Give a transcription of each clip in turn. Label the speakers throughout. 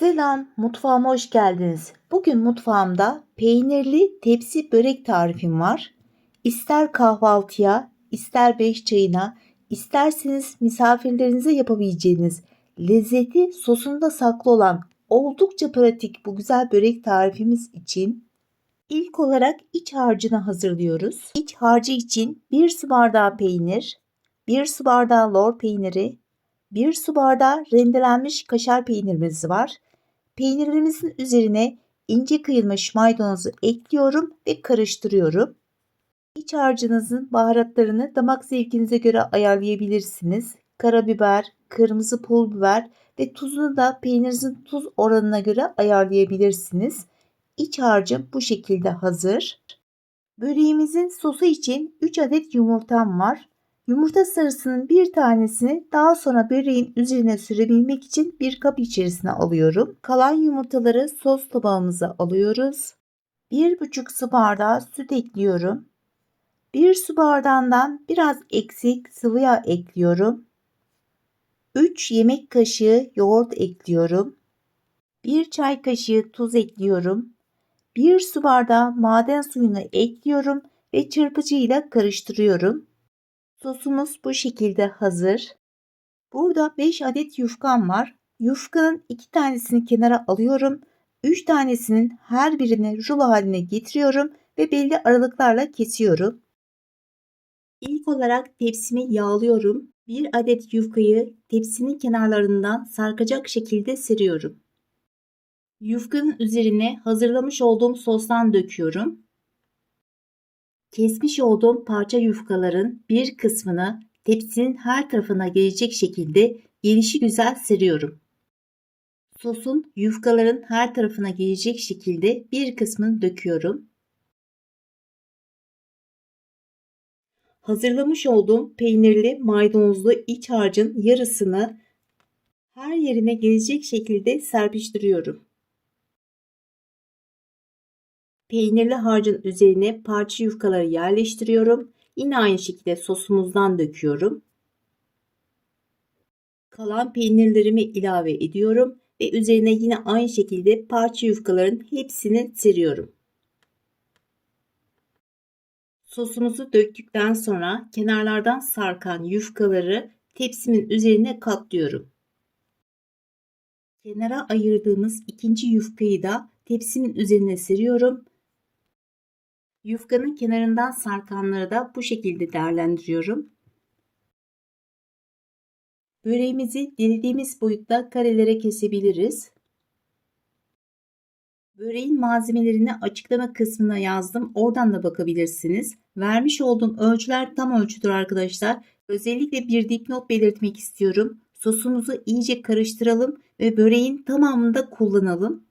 Speaker 1: Selam, mutfağıma hoş geldiniz. Bugün mutfağımda peynirli tepsi börek tarifim var. İster kahvaltıya, ister beş çayına, isterseniz misafirlerinize yapabileceğiniz lezzeti sosunda saklı olan oldukça pratik bu güzel börek tarifimiz için ilk olarak iç harcını hazırlıyoruz. İç harcı için 1 su bardağı peynir, 1 su bardağı lor peyniri, 1 su bardağı rendelenmiş kaşar peynirimiz var. Peynirimizin üzerine ince kıyılmış maydanozu ekliyorum ve karıştırıyorum. İç harcınızın baharatlarını damak zevkinize göre ayarlayabilirsiniz. Karabiber, kırmızı pul biber ve tuzunu da peynirinizin tuz oranına göre ayarlayabilirsiniz. İç harcım bu şekilde hazır. Böreğimizin sosu için 3 adet yumurtam var. Yumurta sarısının bir tanesini daha sonra böreğin üzerine sürebilmek için bir kap içerisine alıyorum. Kalan yumurtaları sos tabağımıza alıyoruz. 1,5 su bardağı süt ekliyorum. 1 su bardağından biraz eksik sıvı yağ ekliyorum. 3 yemek kaşığı yoğurt ekliyorum. 1 çay kaşığı tuz ekliyorum. 1 su bardağı maden suyunu ekliyorum ve çırpıcı ile karıştırıyorum. Sosumuz bu şekilde hazır. Burada 5 adet yufkam var. Yufkanın 2 tanesini kenara alıyorum. 3 tanesinin her birini rulo haline getiriyorum ve belli aralıklarla kesiyorum. İlk olarak tepsimi yağlıyorum. 1 adet yufkayı tepsinin kenarlarından sarkacak şekilde seriyorum. Yufkanın üzerine hazırlamış olduğum sostan döküyorum. Kesmiş olduğum parça yufkaların bir kısmını tepsinin her tarafına gelecek şekilde gelişi güzel seriyorum. Sosun yufkaların her tarafına gelecek şekilde bir kısmını döküyorum. Hazırlamış olduğum peynirli maydanozlu iç harcın yarısını her yerine gelecek şekilde serpiştiriyorum. Peynirli harcın üzerine parça yufkaları yerleştiriyorum. Yine aynı şekilde sosumuzdan döküyorum. Kalan peynirlerimi ilave ediyorum ve üzerine yine aynı şekilde parça yufkaların hepsini seriyorum. Sosumuzu döktükten sonra kenarlardan sarkan yufkaları tepsimin üzerine katlıyorum. Kenara ayırdığımız ikinci yufkayı da tepsimin üzerine seriyorum Yufkanın kenarından sarkanları da bu şekilde değerlendiriyorum. Böreğimizi dilediğimiz boyutta karelere kesebiliriz. Böreğin malzemelerini açıklama kısmına yazdım. Oradan da bakabilirsiniz. Vermiş olduğum ölçüler tam ölçüdür arkadaşlar. Özellikle bir dipnot belirtmek istiyorum. Sosumuzu iyice karıştıralım ve böreğin tamamında kullanalım.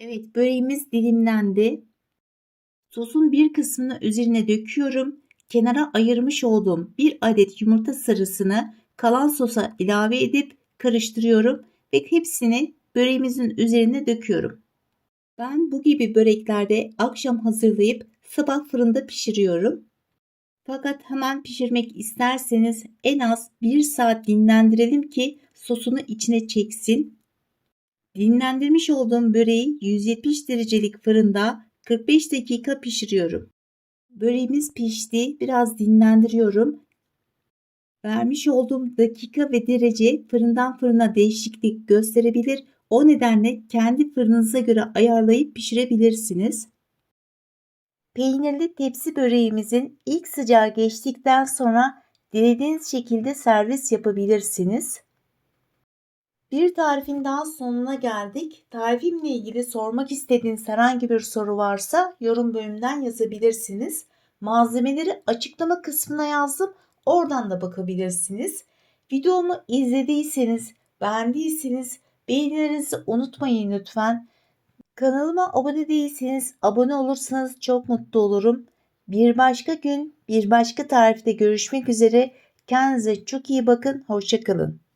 Speaker 1: Evet böreğimiz dilimlendi. Sosun bir kısmını üzerine döküyorum. Kenara ayırmış olduğum bir adet yumurta sarısını kalan sosa ilave edip karıştırıyorum ve hepsini böreğimizin üzerine döküyorum. Ben bu gibi böreklerde akşam hazırlayıp sabah fırında pişiriyorum. Fakat hemen pişirmek isterseniz en az 1 saat dinlendirelim ki sosunu içine çeksin. Dinlendirmiş olduğum böreği 170 derecelik fırında 45 dakika pişiriyorum. Böreğimiz pişti. Biraz dinlendiriyorum. Vermiş olduğum dakika ve derece fırından fırına değişiklik gösterebilir. O nedenle kendi fırınınıza göre ayarlayıp pişirebilirsiniz. Peynirli tepsi böreğimizin ilk sıcağı geçtikten sonra dilediğiniz şekilde servis yapabilirsiniz. Bir tarifin daha sonuna geldik. Tarifimle ilgili sormak istediğiniz herhangi bir soru varsa yorum bölümünden yazabilirsiniz. Malzemeleri açıklama kısmına yazdım. Oradan da bakabilirsiniz. Videomu izlediyseniz, beğendiyseniz beğenilerinizi unutmayın lütfen. Kanalıma abone değilseniz abone olursanız çok mutlu olurum. Bir başka gün, bir başka tarifte görüşmek üzere. Kendinize çok iyi bakın. Hoşçakalın.